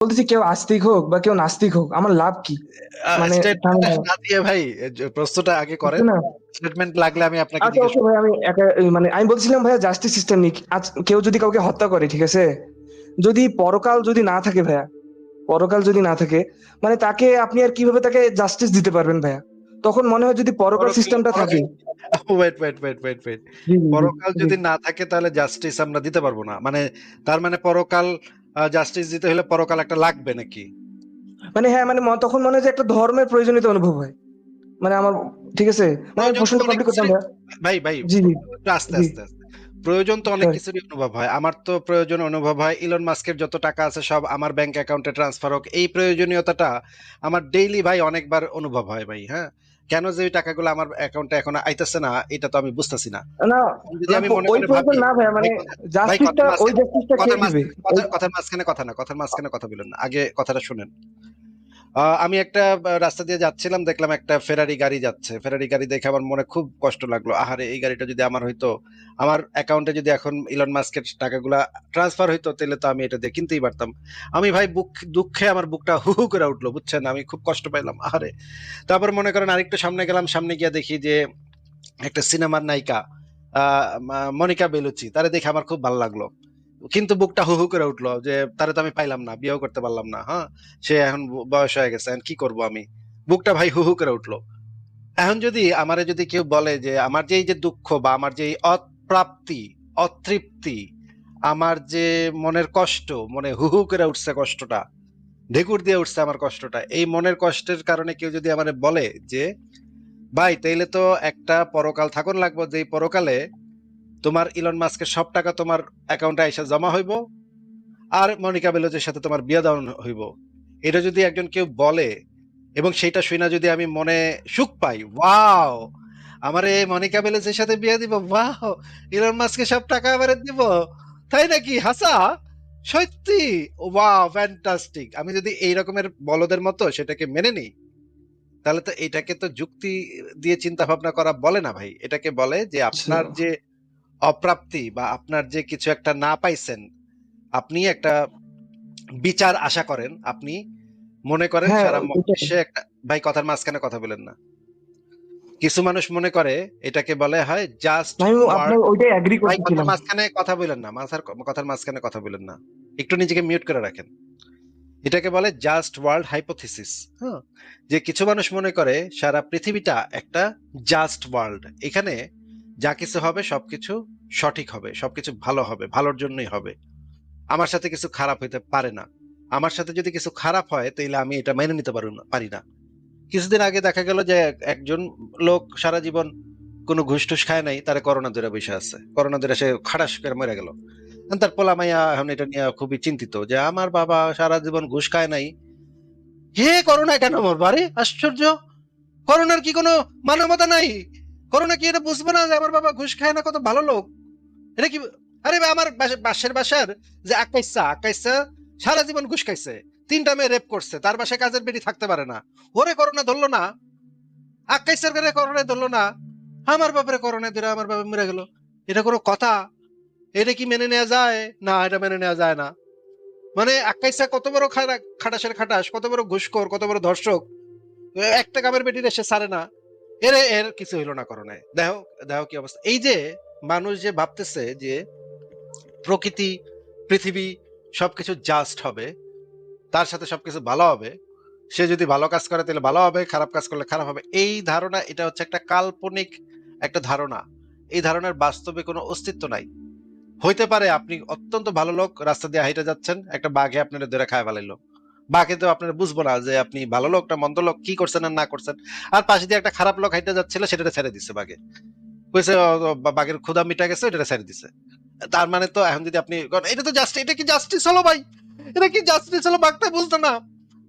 বলতেছি কেউ আস্তিক হোক বা কেউ নাস্তিক হোক আমার লাভ কি? মানে না দিয়ে ভাই প্রশ্নটা আগে করেন। স্টেটমেন্ট লাগলে আমি আপনাকে আচ্ছা ওকে ভাই আমি মানে আমি বলছিলাম ভাইয়া জাস্টিস সিস্টেম কেউ যদি কাউকে হত্যা করে ঠিক আছে? যদি পরকাল যদি না থাকে ভাইয়া পরকাল যদি না থাকে মানে তাকে আপনি আর কীভাবে তাকে জাস্টিস দিতে পারবেন ভাইয়া? তখন মনে হয় যদি পরকাল সিস্টেমটা থাকে। Wait wait wait wait wait পরকাল যদি না থাকে তাহলে জাস্টিস আমরা দিতে পারব না। মানে তার মানে পরকাল জাস্টিস দিতে হলে পরকাল একটা লাগবে নাকি? মানে হ্যাঁ মানে তখন মনে হয় যে একটা ধর্মের প্রয়োজনীয়তা অনুভব হয়। মানে আমার ঠিক আছে? মানে প্রশ্নটা কমপ্লিট করতাম কিছুরই- ভাইয়া ভাই ভাই জি জি। আস্তে আস্তে আস্তে প্রয়োজন তো অনেক Sorry. কিছুরই অনুভব হয়। আমার তো প্রয়োজন অনুভব হয় ইলন মাস্কের যত টাকা আছে সব আমার ব্যাংক অ্যাকাউন্টে ট্রান্সফার হোক। এই প্রয়োজনীয়তাটা আমার ডেইলি ভাই অনেকবার অনুভব হয় ভাই হ্যাঁ? কেন যে ওই টাকাগুলো আমার অ্যাকাউন্টে এখন আইতাছে না এটা তো আমি বুঝতেছি না। কথার মাঝখানে- কথা- না কথার মাঝখানে কথা বলেন আগে কথাটা শুনেন। আমি একটা রাস্তা দিয়ে যাচ্ছিলাম, দেখলাম একটা ফেরারি গাড়ি যাচ্ছে। ফেরারি গাড়ি দেখে আমার মনে খুব কষ্ট লাগল। আহারে, এই গাড়িটা যদি আমার হইতো, আমার অ্যাকাউন্টে যদি এখন ইলন মাস্কের টাকাগুলা ট্রান্সফার হইতো, তাহলে তো আমি এটা দিয়ে কিনতেই পারতাম। আমি ভাই বুক, দুঃখে আমার বুকটা হু হু করে উঠল, বুঝছেন? আমি খুব কষ্ট পাইলাম, আহারে। তারপর মনে করেন আরেকটু সামনে গেলাম, সামনে গিয়ে দেখি যে একটা সিনেমার নায়িকা মনিকা বেলুচি, তারে দেখে আমার খুব ভালো লাগল। কিন্তু বুকটা হু হু করে উঠল যে, তারে তো আমি পাইলাম না, বিয়েও করতে পারলাম না হ্যাঁ? সে এখন বয়স হয়ে গেছে কি করব আমি? বুকটা ভাই হু হু করে উঠল। এখন যদি আমারে যদি কেউ বলে যে, আমার যে এই যে দুঃখ বা আমার যে এই অপ্রাপ্তি, অতৃপ্তি, আমার যে মনের কষ্ট, মনে হু হু করে উঠছে কষ্টটা, ঢেকুর দিয়ে উঠছে আমার কষ্টটা, এই মনের কষ্টের কারণে কেউ যদি আমারে বলে যে, ভাই, তাইলে তো একটা পরকাল থাকুন লাগবো যে পরকালে তোমার ইলন মাস্কের সব টাকা তোমার অ্যাকাউন্টে এসে জমা হইব আর মনিকা বেলোজের সাথে তোমার বিয়ে দেওয়ান হইব। এটা যদি একজন কেউ বলে এবং সেটা শুনে যদি আমি মনে সুখ পাই ওয়াও! আমার এই মনিকা বেলোজের সাথে বিয়ে দিব ওয়াও! ইলন মাস্কের সব টাকা আবার দিব। তাই নাকি হাসা? সত্যি? ওয়াও ফ্যান্টাস্টিক আমি যদি এই রকমের বলদের মতো সেটাকে মেনে নিই তাহলে তো এটাকে তো যুক্তি দিয়ে চিন্তা ভাবনা করা বলে না ভাই। এটাকে বলে যে আপনার আচ্ছা। যে অপ্রাপ্তি বা আপনার যে কিছু একটা না পাইছেন আপনি একটা বিচার আশা করেন আপনি মনে করেন হ্যাঁ, সারা। মহাবিশ্বে একটা ভাই কথার মাঝখানে কথা বলেন না। কিছু মানুষ মনে করে এটাকে বলে হয় জাস্ট মাঝখানে কথা বলেন না মাথার কথার মাঝখানে কথা বলেন না। একটু নিজেকে মিউট করে রাখেন। এটাকে বলে জাস্ট ওয়ার্ল্ড হাইপোথিসিস হ্যাঁ? যে কিছু মানুষ মনে করে সারা পৃথিবীটা একটা জাস্ট ওয়ার্ল্ড এখানে যা কিছু হবে, সবকিছু সঠিক হবে, সবকিছু ভালো হবে, ভালোর জন্যই হবে। আমার সাথে কিছু খারাপ হইতে পারে না। আমার সাথে যদি কিছু খারাপ হয় তাহলে আমি এটা মেনে নিতে পারি না পারি না। কিছুদিন আগে দেখা গেল যে একজন লোক সারা জীবন কোনো ঘুষ টুস খায় নাই, তারা করোনা ধরে বসে আছে। করোনা ধরে সে খাটাস করে মরে গেল। তার পোলা মাইয়া এখন এটা নিয়ে খুবই চিন্তিত যে, আমার বাবা সারা জীবন ঘুষ খায় নাই? হে করোনা কেন মরবো আরে আশ্চর্য! করোনার কি কোনো মানবতা নাই? করোনা কি এটা বুঝব না যে আমার বাবা ঘুষ খায় না, কত ভালো লোক। এটা কি আরে আমার বাসা- পাশের বাসার যে আকাইসা আকাইসা সারা জীবন ঘুষ খাইছে, তিনটা মেয়ে রেপ করছে, তার বাসায় কাজের বেটি থাকতে পারে না। ওরে করোনা ধরলো না। আকাইসার করে করোনা ধরলো না। আমার বাপরে করোনা ধরে আমার বাবা মরে গেল। এটা কোনো কথা? এটা কি মেনে নেওয়া যায়? না, এটা মেনে নেওয়া যায় না। মানে আকাইসা কত বড় খাটাসের খাটাস, কত বড় ঘুষখোর, কত বড় ধর্ষক। একটা কামের বেটির এসে সারে না। এর এর কিছু হইল না করোনা দেখো দেখো কি অবস্থা। এই যে মানুষ যে ভাবতেছে যে প্রকৃতি, পৃথিবী সবকিছু জাস্ট হবে, তার সাথে সবকিছু ভালো হবে, সে যদি ভালো কাজ করে তাহলে ভালো হবে, খারাপ কাজ করলে খারাপ হবে। এই ধারণা, এটা হচ্ছে একটা কাল্পনিক একটা ধারণা। এই ধারণার বাস্তবে কোনো অস্তিত্ব নাই। হইতে পারে আপনি অত্যন্ত ভালো লোক, রাস্তা দিয়ে হাইটে যাচ্ছেন, একটা বাঘে আপনার ধরে খায় ফেলাইলো। বাঘে তো আপনার বুঝব না যে আপনি ভালো লোক না, মন্দ লোক, কি করছেন আর না করছেন। আর পাশে দিয়ে একটা খারাপ লোক হাইটে যাচ্ছিল সেটা ছেড়ে দিছে বাঘে কইছে বাঘের ক্ষুধা মিটা গেছে এটা ছেড়ে দিছে। তার মানে তো এখন যদি আপনি এটা তো জাস্ট, এটা কি জাস্টিস হলো ভাই? এটা কি জাস্টিস হলো? বাঘটা বুঝতো না।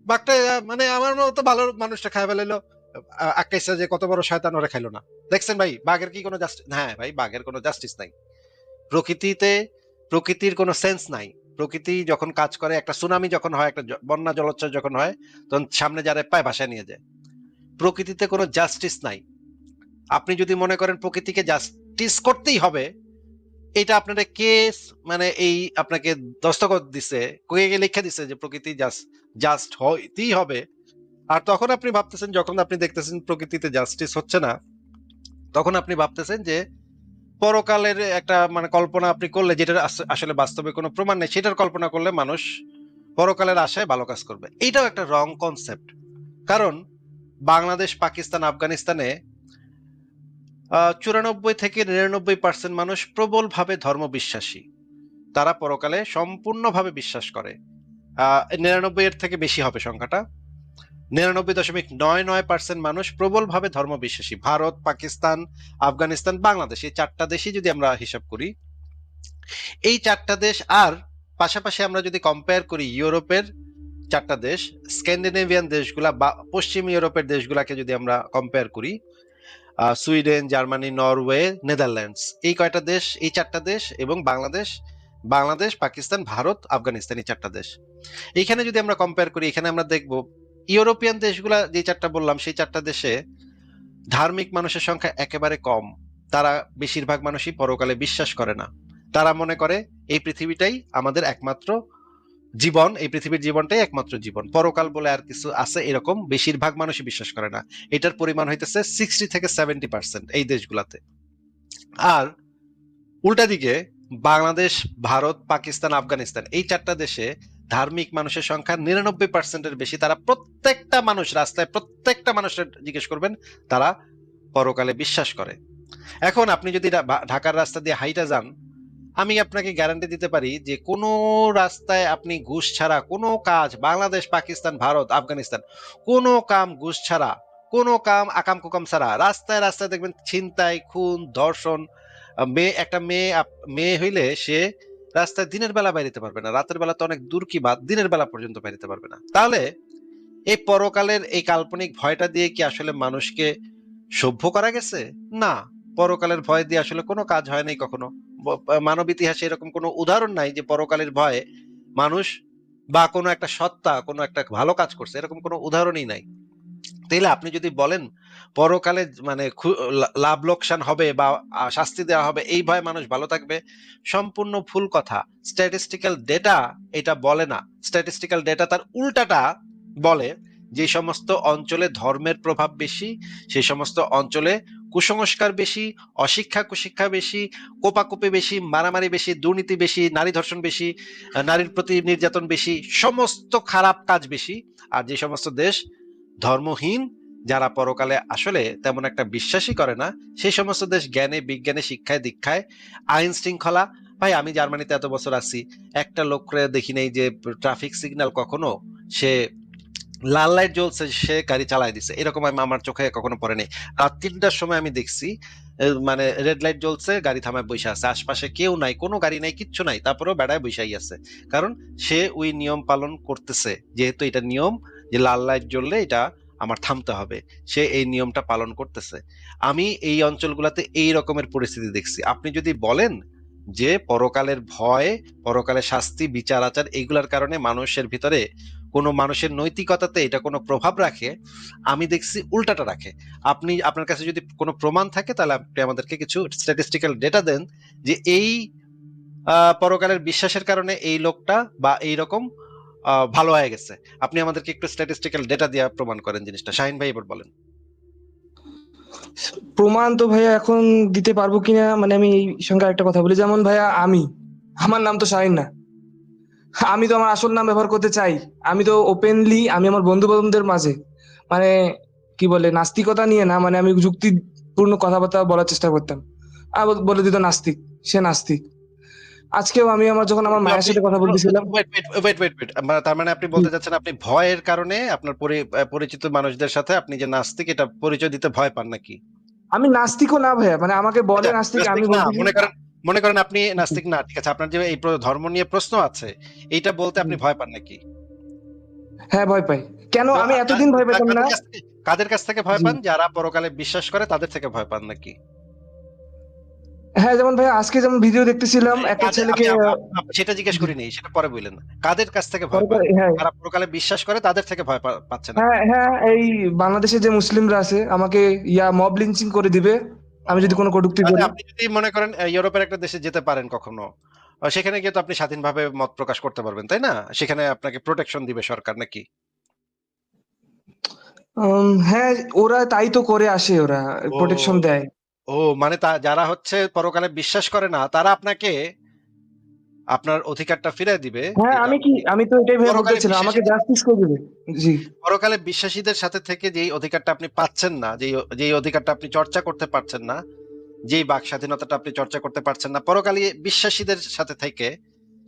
বাঘটা মানে আমার মতো ভালো মানুষটা খায় ফেলাইলো। আকাইসা যে কত বড় শয়তান ওরা খাইলো না। দেখছেন ভাই, বাঘের কি কোনো জাস্টিস হ্যাঁ ভাই, বাঘের কোনো জাস্টিস নাই। প্রকৃতিতে, প্রকৃতির কোনো সেন্স নাই। প্রকৃতি যখন কাজ করে, একটা সুনামি যখন হয়, একটা বন্যা জলোচ্ছ্বাস যখন হয়, তখন সামনে যারা পায় ভাষায় নিয়ে যায়। প্রকৃতিতে কোনো জাস্টিস নাই। আপনি যদি মনে করেন প্রকৃতিকে জাস্টিস করতেই হবে, এটা আপনারা কে মানে এই আপনাকে দস্তখত দিছে কে লিখে দিছে যে প্রকৃতি জাস্ট জাস্ট হইতেই হবে। আর তখন আপনি ভাবতেছেন, যখন আপনি দেখতেছেন প্রকৃতিতে জাস্টিস হচ্ছে না, তখন আপনি ভাবতেছেন যে পরকালের একটা মানে কল্পনা আপনি করলে যেটার আস- আসলে বাস্তবে কোনো প্রমাণ নেই, সেটার কল্পনা করলে মানুষ পরকালের আশায় ভালো কাজ করবে। এটাও একটা রং কনসেপ্ট কারণ বাংলাদেশ, পাকিস্তান, আফগানিস্তানে চুরানব্বই থেকে নিরানব্বই পার্সেন্ট মানুষ প্রবলভাবে ধর্ম বিশ্বাসী তারা পরকালে সম্পূর্ণভাবে বিশ্বাস করে। নিরানব্বই এর থেকে বেশি হবে সংখ্যাটা। নিরানব্বই দশমিক নয় নয় পার্সেন্ট মানুষ প্রবলভাবে ধর্ম বিশ্বাসী ভারত, পাকিস্তান, আফগানিস্তান, বাংলাদেশ, এই চারটা দেশই যদি আমরা হিসাব করি, এই চারটা দেশ আর পাশাপাশি আমরা যদি কম্পেয়ার করি ইউরোপের চারটা দেশ, স্ক্যান্ডিনেভিয়ান দেশগুলা বা পশ্চিম ইউরোপের দেশগুলাকে যদি আমরা কম্পেয়ার করি সুইডেন, জার্মানি, নরওয়ে, নেদারল্যান্ডস, এই কয়টা দেশ, এই চারটা দেশ এবং বাংলাদেশ বাংলাদেশ, পাকিস্তান, ভারত, আফগানিস্তান, এই চারটা দেশ। এইখানে যদি আমরা কম্পেয়ার করি, এখানে আমরা দেখব ইউরোপিয়ান দেশগুলা যে চারটা বললাম, সেই চারটা দেশে ধার্মিক মানুষের সংখ্যা একেবারে কম। তারা বেশিরভাগ মানুষই পরকালে বিশ্বাস করে না। তারা মনে করে, এই পৃথিবীটাই আমাদের একমাত্র জীবন, এই পৃথিবীর জীবনটাই একমাত্র জীবন। পরকাল বলে আর কিছু আছে এরকম, বেশিরভাগ মানুষই বিশ্বাস করে না। এটার পরিমাণ হইতেছে সিক্সটি থেকে সেভেন্টি পার্সেন্ট এই দেশগুলাতে। আর উল্টা দিকে, বাংলাদেশ, ভারত, পাকিস্তান, আফগানিস্তান, এই চারটা দেশে ধার্মিক মানুষের সংখ্যা নিরানব্বই পার্সেন্টের বেশি। তারা প্রত্যেকটা মানুষ রাস্তায় প্রত্যেকটা মানুষের জিজ্ঞেস করবেন, তারা পরকালে বিশ্বাস করে। এখন আপনি যদি ঢাকার রাস্তা দিয়ে হাইটা যান, আমি আপনাকে গ্যারান্টি দিতে পারি যে কোনো রাস্তায় আপনি ঘুষ ছাড়া, কোনো কাজ, বাংলাদেশ, পাকিস্তান, ভারত, আফগানিস্তান, কোনো কাম ঘুষ ছাড়া, কোনো কাম আকাম কুকাম ছাড়া, রাস্তায় রাস্তায় দেখবেন ছিনতাই, খুন, ধর্ষণ মেয়ে, একটা মেয়ে মেয়ে হইলে সে রাস্তায় দিনের বেলা বাইরেতে পারবে না, রাতের বেলা তো অনেক দূর কি বাদ, দিনের বেলা পর্যন্ত বাইরেতে পারবে না। তাহলে এই পরকালের এই কাল্পনিক ভয়টা দিয়ে কি আসলে মানুষকে সভ্য করা গেছে? না, পরকালের ভয় দিয়ে আসলে কোনো কাজ হয় নাই কখনো। মানব ইতিহাসে এরকম কোনো উদাহরণ নাই যে পরকালের ভয়ে মানুষ বা কোনো একটা সত্তা, কোনো একটা ভালো কাজ করছে, এরকম কোনো উদাহরণই নাই। তাইলে আপনি যদি বলেন, পরকালে মানে লাভ লোকসান হবে বা শাস্তি দেওয়া হবে, এই ভয়ে মানুষ ভালো থাকবে, সম্পূর্ণ ভুল কথা। স্ট্যাটিস্টিক্যাল ডেটা এটা বলে না। স্ট্যাটিস্টিক্যাল ডেটা তার উল্টাটা বলে যে সমস্ত অঞ্চলে ধর্মের প্রভাব বেশি সেই সমস্ত অঞ্চলে কুসংস্কার বেশি, অশিক্ষা কুশিক্ষা বেশি, কোপাকুপি বেশি, মারামারি বেশি, দুর্নীতি বেশি, নারী ধর্ষণ বেশি নারীর প্রতি নির্যাতন বেশি, সমস্ত খারাপ কাজ বেশি। আর যে সমস্ত দেশ ধর্মহীন, যারা পরকালে আসলে তেমন একটা বিশ্বাসই করে না, সেই সমস্ত দেশ জ্ঞানে, বিজ্ঞানে, শিক্ষায়, দীক্ষায়, আইন শৃঙ্খলা। ভাই, আমি জার্মানিতে এত বছর আছি, একটা লোকরে দেখি নাই যে ট্রাফিক সিগন্যাল কখনো সে লাল লাইট জ্বলছে, সে গাড়ি চালায় দিছে। এরকম আমি আমার চোখে কখনো পড়ে নেই। রাত তিনটার সময় আমি দেখছি মানে রেড লাইট জ্বলছে, গাড়ি থামায় বসে আছে। আশপাশে কেউ নাই, কোনো গাড়ি নাই, কিচ্ছু নাই। তারপরেও বেড়ায় বসেই আছে। কারণ সে ওই নিয়ম পালন করতেছে, যেহেতু এটা নিয়ম যে লাল লাইট জ্বললে এটা আমার থামতে হবে। সে এই নিয়মটা পালন করতেছে। আমি এই অঞ্চলগুলোতে এই রকমের পরিস্থিতি দেখছি। আপনি যদি বলেন যে পরকালের ভয়, পরকালের শাস্তি, বিচার, আচার এইগুলার কারণে মানুষের ভিতরে কোনো মানুষের নৈতিকতাতে এটা কোনো প্রভাব রাখে, আমি দেখছি উল্টাটা রাখে। আপনি, আপনার কাছে যদি কোনো প্রমাণ থাকে, তাহলে আপনি আমাদেরকে কিছু স্ট্যাটিস্টিক্যাল ডেটা দেন যে এই পরকালের বিশ্বাসের কারণে এই লোকটা বা এই রকম ভালো হয়ে গেছে। আপনি আমাদেরকে একটু স্ট্যাটিস্টিক্যাল ডেটা দিয়ে প্রমাণ করেন জিনিসটা। শাহিন ভাই এবার বলেন। প্রমাণ তো ভাইয়া এখন দিতে পারব কিনা মানে আমি এই সঙ্গে একটা কথা বলি। যেমন ভাইয়া আমি, আমার নাম তো শাহিন না। আমি তো আমার আসল নাম ব্যবহার করতে চাই। আমি তো ওপেনলি আমি আমার বন্ধু বান্ধবদের মাঝে মানে কি বলে, নাস্তিকতা নিয়ে না মানে আমি যুক্তিপূর্ণ কথাবার্তা বলার চেষ্টা করতাম। বলে দিত নাস্তিক, সে নাস্তিক। আজকেও আমি আমার যখন আমার মায়ের সাথে কথা বলতেছিলাম ওয়েট ওয়েট ওয়েট ওয়েট তার মানে আপনি বলতে চাচ্ছেন আপনি ভয়ের কারণে আপনার পরিচিত মানুষদের সাথে আপনি যে নাস্তিক এটা পরিচয় দিতে ভয় পান নাকি? আমি নাস্তিকও না ভাইয়া মানে আমাকে বলে আচ্ছা, নাস্তিক আমি মনে করেন মনে করেন আপনি নাস্তিক না ঠিক আছে। আপনার যে এই ধর্ম নিয়ে প্রশ্ন আছে এইটা বলতে আপনি ভয় পান নাকি? হ্যাঁ ভয় পাই। কেন আমি এতদিন ভয় পেতাম না? কাদের কাছ থেকে ভয় পান? যারা পরকালে বিশ্বাস করে তাদের থেকে ভয় পান নাকি? হ্যাঁ যেমন ভাই আজকে যেমন ভিডিও দেখতেছিলাম একটা ছেলেকে সেটা জিজ্ঞেস করিনি সেটা পরে বললেন। কাদের কাছ থেকে ভয় পান হ্যাঁ। যারা পরকালে বিশ্বাস করে তাদের থেকে ভয় পাচ্ছে না। হ্যাঁ হ্যাঁ এই বাংলাদেশে যে মুসলিমরা আছে আমাকে ইয়া মব লিঞ্চিং করে দিবে আমি যদি কোনো কটূক্তি করি আচ্ছা, আপনি যদি মনে করেন ইউরোপের একটা দেশে যেতে পারেন কখনো সেখানে গিয়ে তো আপনি স্বাধীনভাবে মত প্রকাশ করতে পারবেন তাই না? সেখানে আপনাকে প্রোটেকশন দিবে সরকার নাকি? হ্যাঁ ওরা তাই তো করে আসে ওরা প্রোটেকশন দেয়। ও মানে তা যারা হচ্ছে পরকালে বিশ্বাস করে না তারা আপনাকে আপনার অধিকারটা ফিরে দিবে? হ্যাঁ আমি কি আমি তো এটাই ভেবে বলতেছিলাম আমাকে জাস্টিস করে দিবে। জি। পরকালে বিশ্বাসীদের সাথে থেকে যেই অধিকারটা আপনি পাচ্ছেন না যেই যেই অধিকারটা আপনি চর্চা করতে পারছেন না যেই বাক স্বাধীনতাটা আপনি চর্চা করতে পারছেন না পরকালে বিশ্বাসীদের সাথে থেকে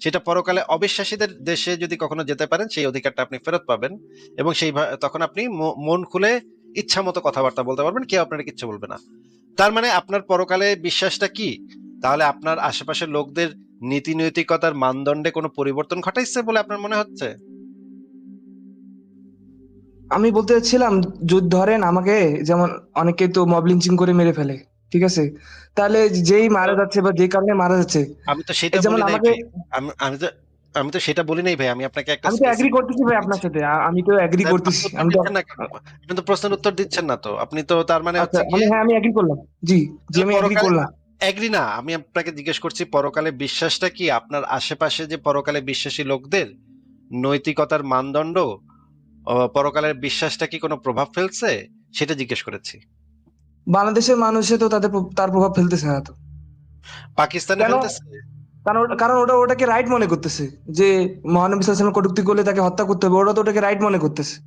সেটা পরকালে অবিশ্বাসীদের দেশে যদি কখনো যেতে পারেন সেই অধিকারটা আপনি ফেরত পাবেন এবং সেই তখন আপনি মন খুলে ইচ্ছা মতো কথাবার্তা বলতে পারবেন কেউ আপনার কিচ্ছু বলবে না। তার মানে আপনার পরকালে বিশ্বাসটা কি? তাহলে আপনার আশেপাশের লোকদের নীতি নৈতিকতার মানদণ্ডে কোনো পরিবর্তন ঘটাইছে বলে আপনার মনে হচ্ছে? আমি বলতে চাচ্ছিলাম যদি ধরেন আমাকে যেমন অনেকে তো মব লিঞ্চিং করে মেরে ফেলে ঠিক আছে? তাহলে যেই মারা যাচ্ছে বা যে কারণে মারা যাচ্ছে আমি তো সেটা যেমন আমাকে আমি আমি তো আমি তো সেটা বলি নাই ভাই আমি আপনাকে একটা আমি তো এগ্রি করতেছি ভাই আপনার সাথে আমি তো এগ্রি করতেছি আমি তো? আপনি তো প্রশ্নের উত্তর দিচ্ছেন না তো। আপনি তো তার মানে আচ্ছা হচ্ছে আমি হ্যাঁ আমি এগ্রি করলাম। জি জি আমি এগ্রি করলাম। এগ্রি না আমি আপনাকে জিজ্ঞেস করছি পরকালে বিশ্বাসটা কি? আপনার আশেপাশে যে পরকালে বিশ্বাসী লোকদের নৈতিকতার মানদণ্ড পরকালের বিশ্বাসটা কি কোনো প্রভাব ফেলছে? সেটা জিজ্ঞেস করেছি। বাংলাদেশের মানুষে তো তাদের তার প্রভাব ফেলতেছে না তো। পাকিস্তানে ফেলতেছে? কারণ ওটা- কারণ ওটা ওটাকে রাইট মনে করতেছে যে মহানবী সাল্লাল্লাহু কটূক্তি করলে তাকে হত্যা করতে হবে ওরা তো ওটাকে রাইট মনে করতেছে।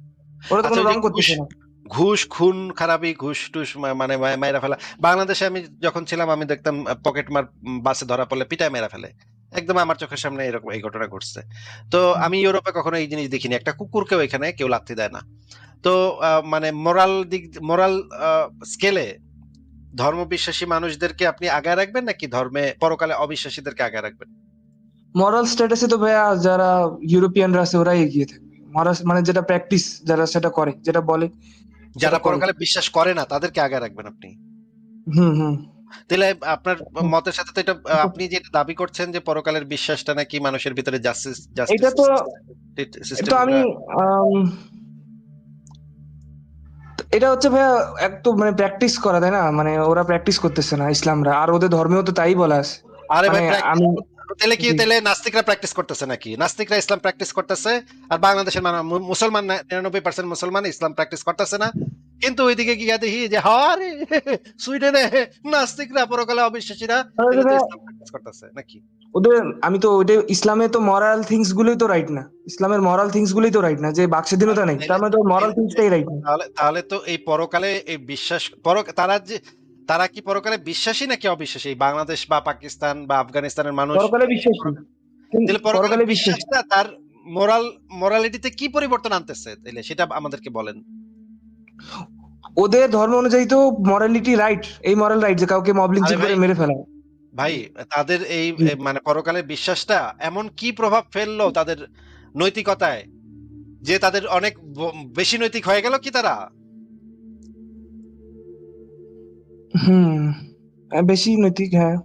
ওরা তো আচ্ছা, কোনো রং করতেছে না। ঘুষ খুন খারাপি ঘুষ টুস মানে মা- মাইরা ফেলা। বাংলাদেশে আমি যখন ছিলাম আমি দেখতাম পকেট মার বাসে ধরা পড়লে পিটায় মেরা ফেলে। একদম আমার চোখের সামনে এরকম এই ঘটনা ঘটছে। তো আমি ইউরোপে কখনো এই জিনিস দেখিনি। একটা কুকুরকেও এখানে কেউ লাথি দেয় না। তো মানে মোরাল দিক মোরাল স্কেলে ধর্ম বিশ্বাসী মানুষদেরকে আপনি আগায় রাখবেন নাকি ধর্মে পরকালে অবিশ্বাসীদেরকে আগায় রাখবেন? মরাল স্ট্যাটাসে তো ভাইয়া যারা ইউরোপিয়ানরা আছে ওরাই এগিয়ে থাকে। মানে যেটা প্র্যাকটিস যারা সেটা করে যেটা বলে। যারা পরকালে বিশ্বাস করে না তাদেরকে আগায় রাখবেন আপনি? হুম হুম। তাহলে আপনার মতের সাথে তো এটা আপনি যেটা দাবি করছেন যে পরকালের বিশ্বাসটা নাকি মানুষের ভিতরে জাস্টিস এটা তো আমি আম, এটা হচ্ছে ভাইয়া এক তো মানে প্র্যাকটিস করা তাই না? মানে ওরা প্র্যাকটিস করতেছে না ইসলামরা। আর ওদের ধর্মেও তো তাই বলা আছে। আরে ভাই মানে তাহলে কি তাহলে নাস্তিকরা প্র্যাকটিস করতেছে নাকি? নাস্তিকরা ইসলাম প্র্যাকটিস করতেছে আর বাংলাদেশের মুসলমান নিরানব্বই পার্সেন্ট মুসলমান ইসলাম প্র্যাকটিস করতেছে না। কিন্তু ওইদিকে গিয়া দেখি যে হারে সুইডেনে নাস্তিকরা পরকালে অবিশ্বাসীরা করতেছে নাকি? ওদের আমি তো ওইটা ইসলামে তো মরাল থিংস গুলোই তো রাইট না। ইসলামের মরাল থিংস গুলোই তো রাইট না যে বাকস্বাধীনতা নেই তার মানে তো মরাল থিংসটাই রাইট না। তাহলে তাহলে তো এই পরকালে এই বিশ্বাস পর তারা যে তারা কি পরকালে বিশ্বাসী নাকি অবিশ্বাসী? এই বাংলাদেশ বা পাকিস্তান বা আফগানিস্তানের মানুষ? পরকালে বিশ্বাসী। তাহলে পরকালে বিশ্বাসটা তার মোরাল মোরালিটিতে কি পরিবর্তন আনতেছে? তাহলে সেটা আমাদেরকে বলেন। ওদের ধর্ম অনুযায়ী তো মরালিটি রাইট এই মরাল রাইট যে কাউকে মব লিঞ্চিং করে মেরে ফেলা। ভাই তাদের এই মানে পরকালের বিশ্বাসটা এমন কি প্রভাব ফেলল তাদের নৈতিকতায়? যে তাদের অনেক বেশি নৈতিক হয়ে গেল কি তারা? হুম বেশি নৈতিক হ্যাঁ।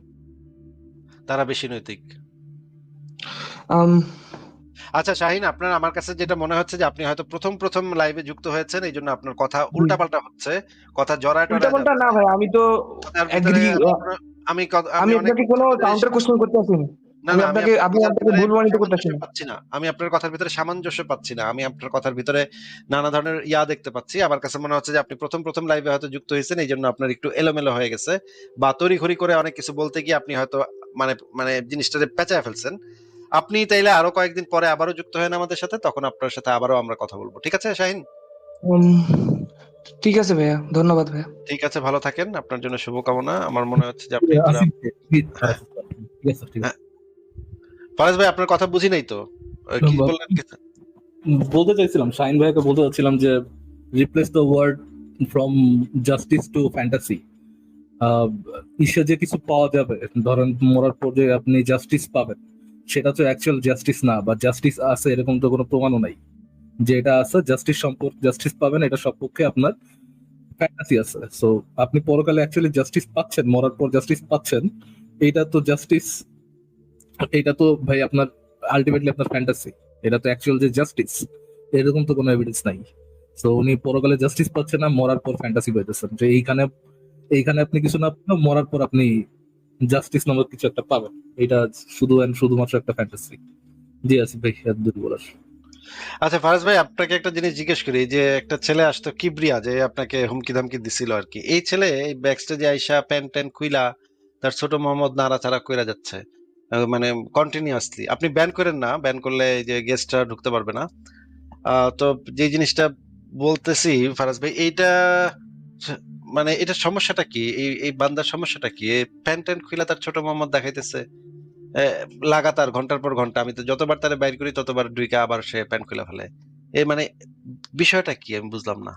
তারা বেশি নৈতিক। আচ্ছা শাহিন আপনার আমার কাছে যেটা মনে হচ্ছে যে আপনি হয়তো প্রথম প্রথম লাইভে যুক্ত হয়েছেন এই জন্য আপনার কথা উল্টাপাল্টা হচ্ছে। কথা জড়ায় উল্টাপাল্টা না ভাই আমি তো আমি আমি আপনাকে কোনো কাউন্টার কোশ্চেন করতে আসিনি। না আমি আপনার কথার ভিতরে সামঞ্জস্য পাচ্ছি না। আমি আপনার কথার ভিতরে নানা ধরনের ইয়া দেখতে পাচ্ছি। আমার কাছে মনে হচ্ছে যে আপনি প্রথম প্রথম লাইভে হয়তো যুক্ত হয়েছেন এই জন্য আপনার একটু এলোমেলো হয়ে গেছে। বা তড়িঘড়ি করে অনেক কিছু বলতে গিয়ে আপনি হয়তো মানে মানে জিনিসটাকে পেঁচায় ফেলছেন। আপনি তাইলে আরও কয়েকদিন পরে আবারও যুক্ত হন আমাদের সাথে তখন আপনার সাথে আবারও আমরা কথা বলব। ঠিক আছে শাহিন? ঠিক আছে ভাইয়া ধন্যবাদ ভাইয়া। ঠিক আছে ভালো থাকেন। আপনার জন্য শুভকামনা। আমার মনে হচ্ছে যে আপনি হ্যাঁ। আছে, ঠিক আছে। ফারাজ ভাই আপনার কথা বুঝি নাই তো? কি বললেন কি? বলতে চাইছিলাম শাহিন ভাইকে বলতে চাচ্ছিলাম যে replace the word from justice to fantasy ঈশ্বর যে কিছু পাওয়া যাবে ধরেন মরার পর যে আপনি জাস্টিস পাবেন সেটা তো অ্যাকচুয়াল জাস্টিস না বা জাস্টিস আছে এরকম তো কোনো প্রমাণও নাই। যে এটা আছে জাস্টিস সম্পর্ক জাস্টিস পাবেন, এটা সপক্ষে আপনার ফ্যান্টাসি আছে। সো আপনি পরকালে অ্যাকচুয়ালি জাস্টিস পাচ্ছেন, মরার পর জাস্টিস পাচ্ছেন এইটা তো জাস্টিস এটা তো ভাই আপনার আলটিমেটলি আপনার ফ্যান্টাসি এটা তো অ্যাকচুয়াল যে জাস্টিস এরকম তো কোনো এভিডেন্স নাই। সো উনি পরকালে জাস্টিস পাচ্ছেন না, মরার পর ফ্যান্টাসি পাইতেছেন। যে এইখানে এইখানে আপনি কিছু না মরার পর আপনি জাস্টিস নামক কিছু একটা পাবেন এটা শুধু and শুধুমাত্র একটা ফ্যান্টাসি জি, আসিফ ভাই এত দূর বলার আচ্ছা ফারাজ ভাই, আপনাকে একটা জিনিস জিজ্ঞেস করি, যে একটা ছেলে আসতো, কিবরিয়া, যে আপনাকে হুমকি ধামকি দিছিল আর কি। এই ছেলে এই ব্যাকস্টেজে আইসা প্যান ট্যান খুইলা, তার ছোট মোহাম্মদ নাড়াচাড়া কইরা যাচ্ছে মানে কন্টিনিউয়াসলি আপনি ব্যান করেন না ব্যান করলে যে গেস্টরা ঢুকতে পারবে না। তো যে জিনিসটা বলতেছি, ফারাজ ভাই, এইটা মানে এটা সমস্যাটা কি? এই এই বান্দার সমস্যাটা কি? প্যান্ট প্যান্ট খুলে তার ছোট মোহাম্মদ দেখাইতেছে। লাগাতার ঘণ্টার পর ঘণ্টা, আমি তো যতবার তারে বাইর করি ততবার ডুইকা আবার সে প্যান্ট খুলে ফেলে। এ মানে বিষয়টা কি? আমি বুঝলাম না।